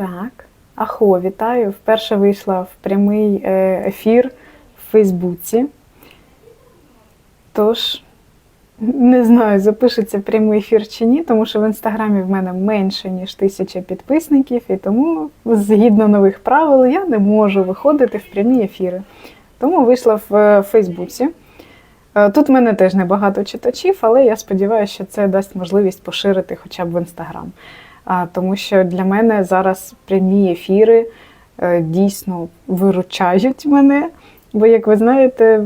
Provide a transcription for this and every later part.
Так. Ахо, вітаю. Вперше вийшла в прямий е, ефір в Фейсбуці. Тож, не знаю, запишеться прямий ефір чи ні, тому що в інстаграмі в мене менше, ніж тисяча підписників, і тому, згідно нових правил, я не можу виходити в прямі ефіри. Тому вийшла в е, Фейсбуці. Е, Тут в мене теж небагато читачів, але я сподіваюся, що це дасть можливість поширити хоча б в інстаграм. Тому що для мене зараз прямі ефіри е, дійсно виручають мене. Бо, як ви знаєте,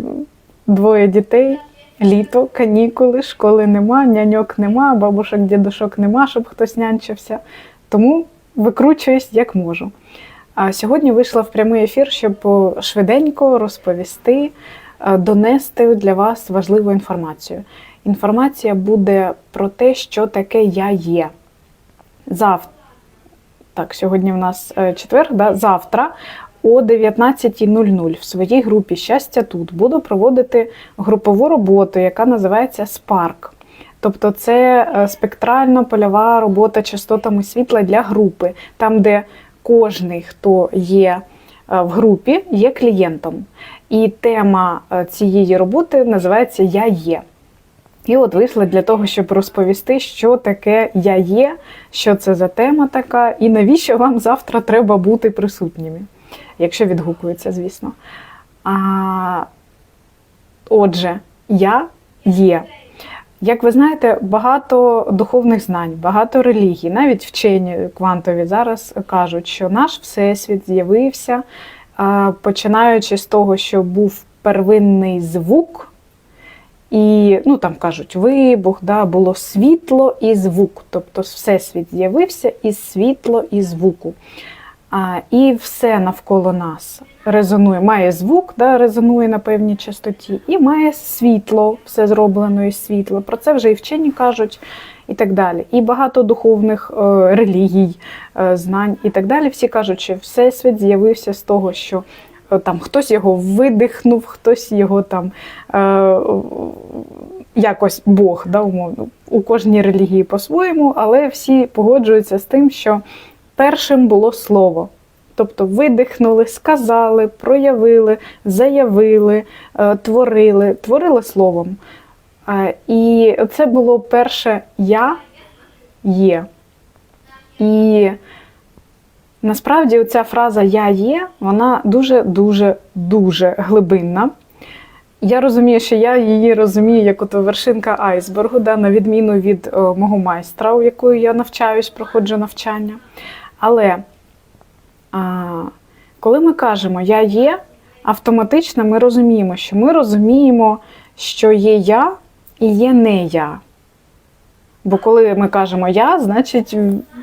двоє дітей, літо, канікули, школи нема, няньок нема, бабушок, дідушок нема, щоб хтось нянчився. Тому викручуюсь як можу. А сьогодні вийшла в прямий ефір, щоб швиденько розповісти, е, донести для вас важливу інформацію. Інформація буде про те, що таке я є. Завтра, так, сьогодні в нас е, четвер, да? завтра о 19.00 в своїй групі Щастя тут буду проводити групову роботу, яка називається Spark. Тобто це е, спектрально-польова робота частотами світла для групи, там, де кожний, хто є е, в групі, є клієнтом. І тема цієї роботи називається Я є. І от вийшла для того, щоб розповісти, що таке я є, що це за тема така, і навіщо вам завтра треба бути присутніми, якщо відгукується, звісно. А, Отже, я є. Як ви знаєте, багато духовних знань, багато релігій, навіть вчені квантові зараз кажуть, що наш всесвіт з'явився, починаючи з того, що був первинний звук. І ну там кажуть вибух, да, було світло і звук. Тобто всесвіт з'явився із світло і звуку. А, І все навколо нас резонує, має звук, да, резонує на певній частоті, і має світло, все зроблено із світла. Про це вже і вчені кажуть, і так далі. І багато духовних е, релігій, е, знань і так далі. Всі кажуть, що всесвіт з'явився з того, що там хтось його видихнув, хтось його там е, якось Бог, да, умовно. У кожній релігії по-своєму, але всі погоджуються з тим, що першим було слово. Тобто видихнули, сказали, проявили, заявили, е, творили, творили словом. Е, І це було перше я є. І насправді оця фраза Я є, вона дуже-дуже дуже глибинна. Я розумію, що я її розумію як от вершинка айсбергу, да, на відміну від е, мого майстра, у якої я навчаюсь, проходжу навчання. Але а, коли ми кажемо Я є, автоматично ми розуміємо, що ми розуміємо, що є я і є не я. Бо коли ми кажемо я, значить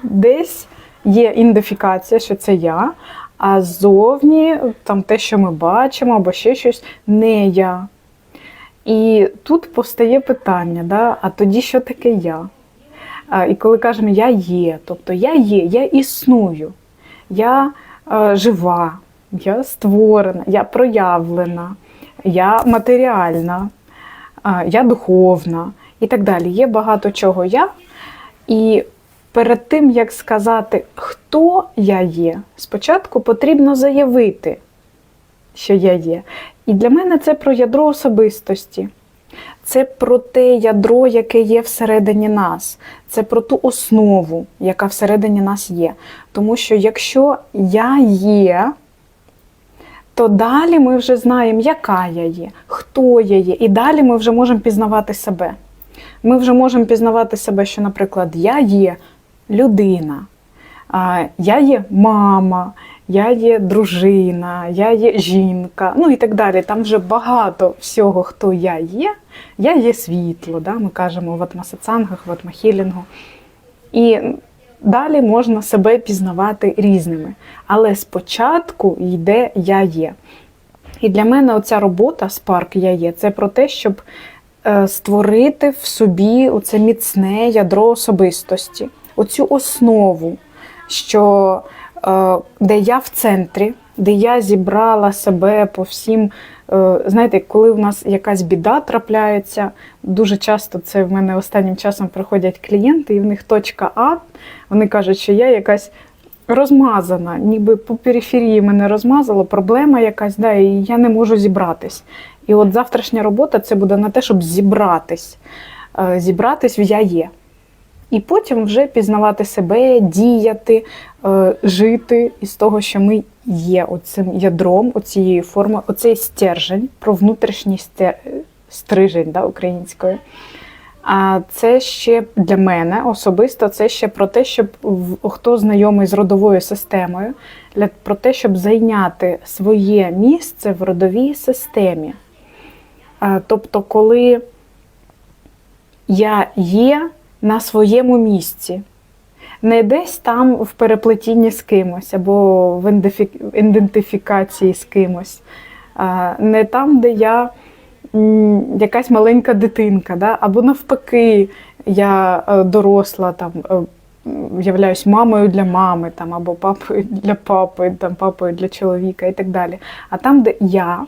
десь є ідентифікація, що це я, а ззовні там те, що ми бачимо, або ще щось, не я. І тут постає питання: да? а тоді що таке я? І коли кажемо я є, тобто я є, я існую, я е, жива, я створена, я проявлена, я матеріальна, е, я духовна і так далі. Є багато чого я. І перед тим, як сказати, хто я є, спочатку потрібно заявити, що я є. І для мене це про ядро особистості. Це про те ядро, яке є всередині нас, це про ту основу, яка всередині нас є. Тому що якщо я є, то далі ми вже знаємо, яка я є, хто я є, і далі ми вже можемо пізнавати себе. Ми вже можемо пізнавати себе, що, наприклад, я є людина, я є мама, я є дружина, я є жінка, ну і так далі. Там вже багато всього, хто я є. Я є світло, да? ми кажемо в атмасацангах, в атмахілінгу. І далі можна себе пізнавати різними. Але спочатку йде я є. І для мене оця робота Spark я є це про те, щоб е, створити в собі оце міцне ядро особистості, оцю основу, що е, де я в центрі, де я зібрала себе по всім. е, Знаєте, коли в нас якась біда трапляється, дуже часто це в мене останнім часом приходять клієнти, і в них точка А, вони кажуть, що я якась розмазана, ніби по периферії мене розмазало, проблема якась, да, і я не можу зібратись. І от завтрашня робота це буде на те, щоб зібратись, е, зібратись в я є. І потім вже пізнавати себе, діяти, е, жити із того, що ми є оцим ядром, оцією формою, оцей стержень про внутрішній стер... стрижень да, українською. А це ще для мене особисто це ще про те, щоб хто знайомий з родовою системою, для про те, щоб зайняти своє місце в родовій системі. А, Тобто, коли я є на своєму місці, не десь там в переплетінні з кимось або в ідентифі- ідентифікації з кимось, не там, де я якась маленька дитинка, да? або навпаки, я е, доросла, там, е, являюсь мамою для мами, там, або папою для папи, там, папою для чоловіка і так далі. А там, де я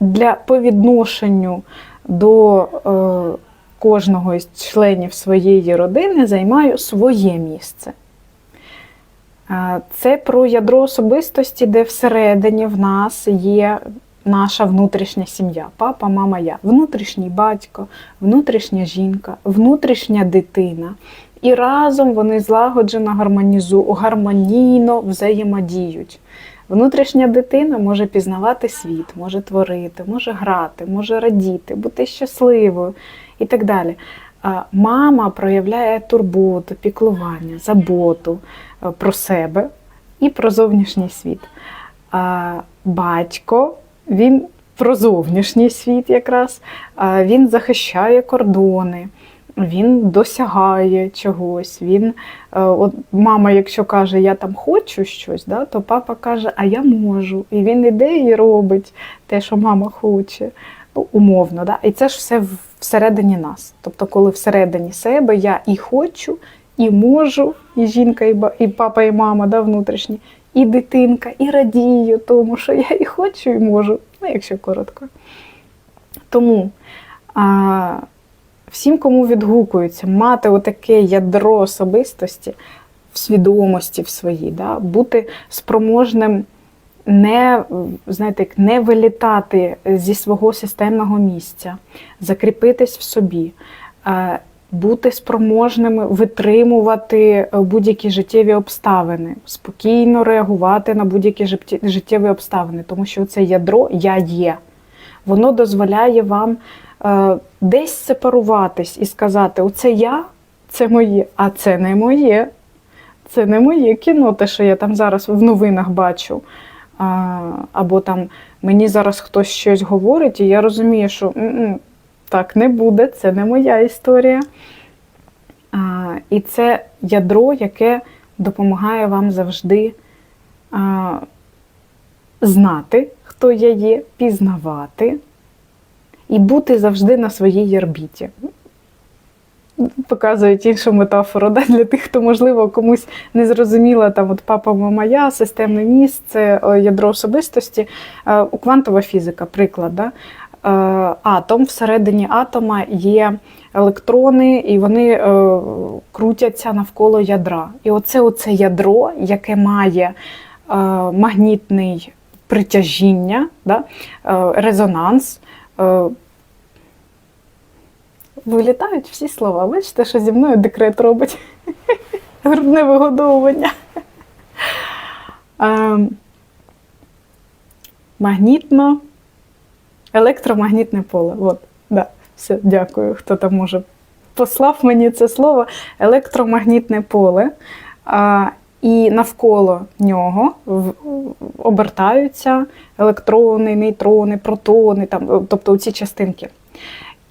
для по відношенню до е, кожного із членів своєї родини займаю своє місце. Це про ядро особистості, де всередині в нас є наша внутрішня сім'я. Папа, мама, я. Внутрішній батько, внутрішня жінка, внутрішня дитина. І разом вони злагоджено гармонізу, гармонійно взаємодіють. Внутрішня дитина може пізнавати світ, може творити, може грати, може радіти, бути щасливою і так далі. Мама проявляє турботу, піклування, заботу е, про себе і про зовнішній світ. Батько він про зовнішній світ якраз, він захищає кордони. Він досягає чогось. Він, е, от мама, якщо каже, я там хочу щось, да, то папа каже, а я можу. І він іде і робить те, що мама хоче. Ну, умовно, да? і це ж все всередині нас. Тобто, коли всередині себе я і хочу, і можу, і жінка, і, папа, і мама да, внутрішні, і дитинка, і радію тому, що я і хочу, і можу, ну, якщо коротко. Тому а, всім, кому відгукується, мати отаке ядро особистості в свідомості в своїй, да, бути спроможним не, знаєте, не вилітати зі свого системного місця, закріпитись в собі, е, бути спроможними витримувати е, будь-які життєві обставини, спокійно реагувати на будь-які життєві обставини, тому що це ядро я є. Воно дозволяє вам е, десь сепаруватись і сказати: оце я, це моє, а це не моє. Це не моє кіно, те, що я там зараз в новинах бачу. А, або там мені зараз хтось щось говорить, і я розумію, що «М-м, так не буде, це не моя історія. А, і це ядро, яке допомагає вам завжди а, знати, хто я є, пізнавати і бути завжди на своїй орбіті. Показують іншу метафору да, для тих, хто, можливо, комусь не зрозуміла там от папа, мама, я, системне місце, ядро особистості. Е, квантова фізика, приклад, да? Е, атом всередині атома є електрони, і вони е, крутяться навколо ядра. І оце оце ядро, яке має магнітний притяжіння, да? резонанс. Вилітають всі слова. Бачите, що зі мною декрет робить грудне вигодовування. Ем, Магнітно, електромагнітне поле. От, да, все, дякую, хто там може послав мені це слово. Електромагнітне поле. А, і навколо нього обертаються електрони, нейтрони, протони, там, тобто ці частинки.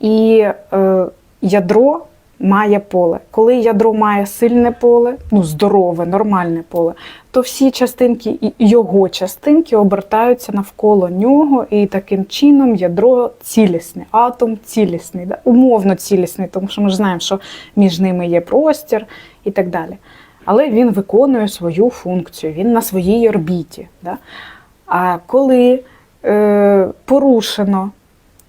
І е, ядро має поле. Коли ядро має сильне поле, ну здорове, нормальне поле, то всі частинки, його частинки обертаються навколо нього, і таким чином ядро цілісне, атом цілісний, да? умовно цілісний, тому що ми ж знаємо, що між ними є простір і так далі. Але він виконує свою функцію, він на своїй орбіті. Да? А коли е, порушено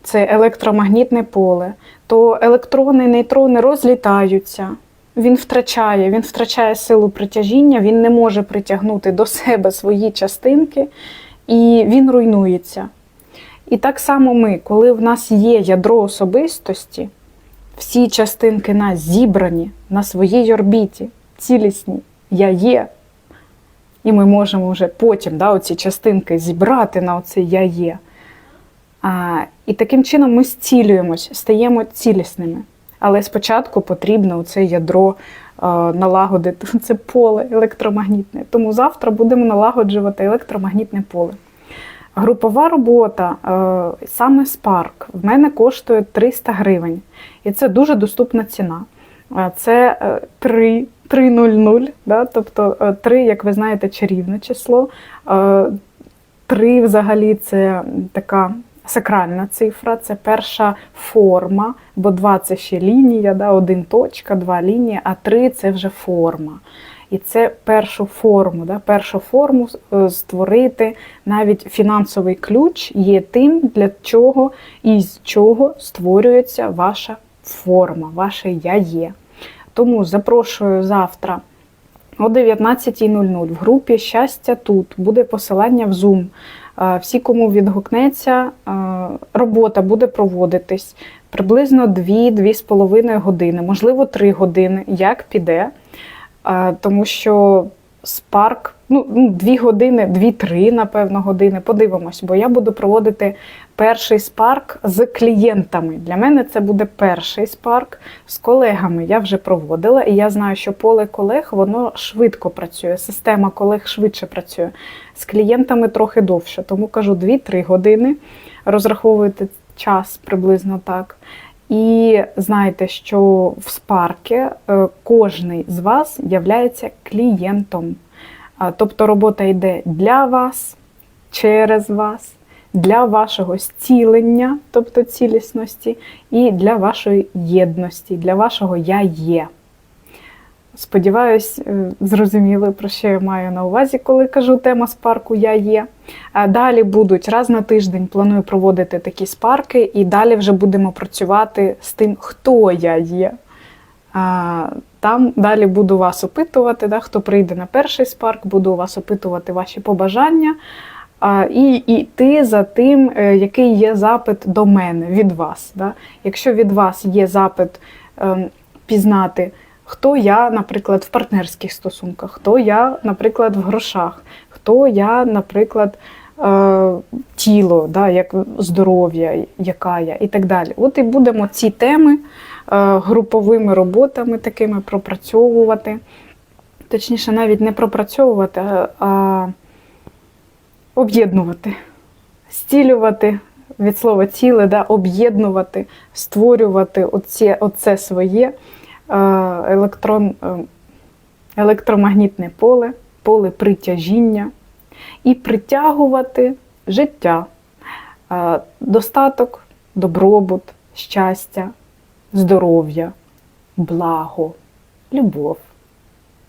це електромагнітне поле, то електрони і нейтрони розлітаються він втрачає, він втрачає силу притяжіння, він не може притягнути до себе свої частинки, і він руйнується. І так само ми, коли в нас є ядро особистості, всі частинки нас зібрані на своїй орбіті, цілісні, я є. І ми можемо вже потім да, оці частинки зібрати на оце я є. І таким чином ми зцілюємось, стаємо цілісними. Але спочатку потрібно це ядро е, налагодити, це поле електромагнітне. Тому завтра будемо налагоджувати електромагнітне поле. Групова робота, е, саме Spark, в мене коштує 300 гривень. І це дуже доступна ціна. Е, Це е, 3, 300, да? тобто е, 3, як ви знаєте, чарівне число. Е, 3 взагалі це така сакральна цифра, це перша форма, бо 2 це ще лінія, да? один точка, два лінія, а 3 це вже форма. І це першу форму, да? першу форму е, створити навіть фінансовий ключ є тим, для чого і з чого створюється ваша форма, ваше я є. Тому запрошую завтра о 19.00 в групі Щастя тут буде посилання в Zoom. Всі, кому відгукнеться, робота буде проводитись приблизно 2-2,5 години, можливо, 3 години, як піде. Тому що спарк, ну, 2 години, 2-3, напевно, години. Подивимось, бо я буду проводити перший спарк з клієнтами. Для мене це буде перший спарк з колегами. Я вже проводила, і я знаю, що поле колег воно швидко працює. Система колег швидше працює. З клієнтами трохи довше. Тому кажу 2-3 години. Розраховуйте час приблизно так. І знаєте, що в Спаркі е, кожний з вас являється клієнтом. Тобто робота йде для вас, через вас, для вашого зцілення, тобто цілісності, і для вашої єдності, для вашого я є. Сподіваюсь, е, зрозуміли, про що я маю на увазі, коли кажу тема спарку Я є. Далі будуть раз на тиждень планую проводити такі спарки, і далі вже будемо працювати з тим, хто я є. Там далі буду вас опитувати, да, хто прийде на перший спарк, буду вас опитувати ваші побажання і йти за тим, е, який є запит до мене від вас. Да. Якщо від вас є запит ем, пізнати, хто я, наприклад, в партнерських стосунках, хто я, наприклад, в грошах, хто я, наприклад, е, тіло, да, як здоров'я, яка я, і так далі. От і будемо ці теми е, груповими роботами такими пропрацьовувати. Точніше, навіть не пропрацьовувати, а- а об'єднувати, зцілювати від слова ціле, да, об'єднувати, створювати оце, оце своє е, електрон, е, електромагнітне поле, поле притяжіння і притягувати життя, е, достаток, добробут, щастя, здоров'я, благо, любов.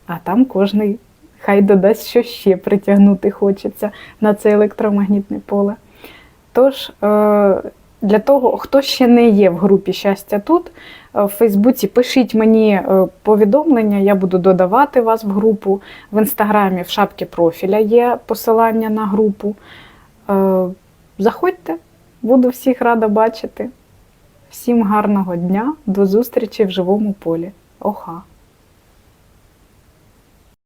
А там кожний хай додасть, що ще притягнути хочеться на це електромагнітне поле. Тож, е, для того, хто ще не є в групі щастя тут, е, в Фейсбуці пишіть мені е, повідомлення, я буду додавати вас в групу. В інстаграмі в шапці профіля є посилання на групу. Заходьте, буду всіх рада бачити. Всім гарного дня, до зустрічі в живому полі. Оха!